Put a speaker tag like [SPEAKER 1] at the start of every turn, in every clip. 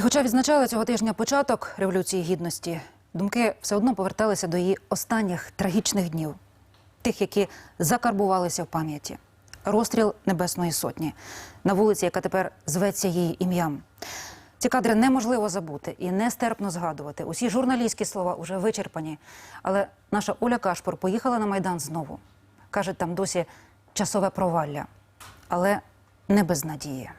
[SPEAKER 1] І хоча відзначали цього тижня початок революції гідності, думки все одно поверталися до її останніх трагічних днів, тих, які закарбувалися в пам'яті. Розстріл Небесної Сотні на вулиці, яка тепер зветься її ім'ям. Ці кадри неможливо забути і нестерпно згадувати. Усі журналістські слова вже вичерпані. Але наша Оля Кашпур поїхала на Майдан знову. Каже, там досі часове провалля, але не без надії.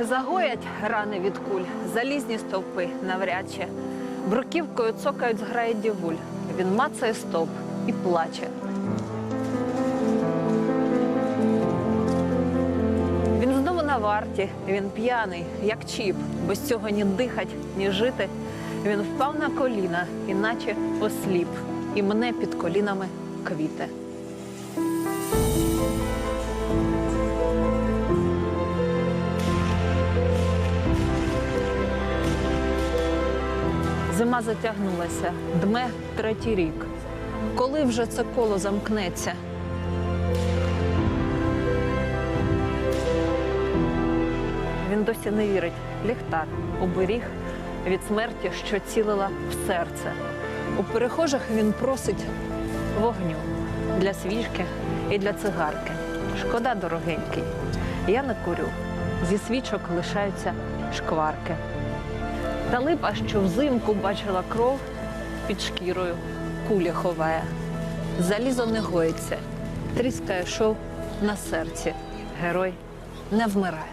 [SPEAKER 2] Загоять рани від куль, залізні стовпи навряд чи. Бруківкою цокають зграї дівуль. Він мацає стовп і плаче. Він знову на варті, він п'яний, як чіп. Без цього ні дихать, ні жити. Він впав на коліна, іначе осліп, і мене під колінами квіти. Зима затягнулася, дме третій рік. Коли вже це коло замкнеться? Він досі не вірить. Ліхтар оберіг від смерті, що цілила в серце. У перехожих він просить вогню для свічки і для цигарки. Шкода дорогенький. Я не курю. Зі свічок лишаються шкварки. Та липа, що взимку бачила кров під шкірою, куля ховає. Залізо не гоїться, тріскає шов на серці. Герой не вмирає.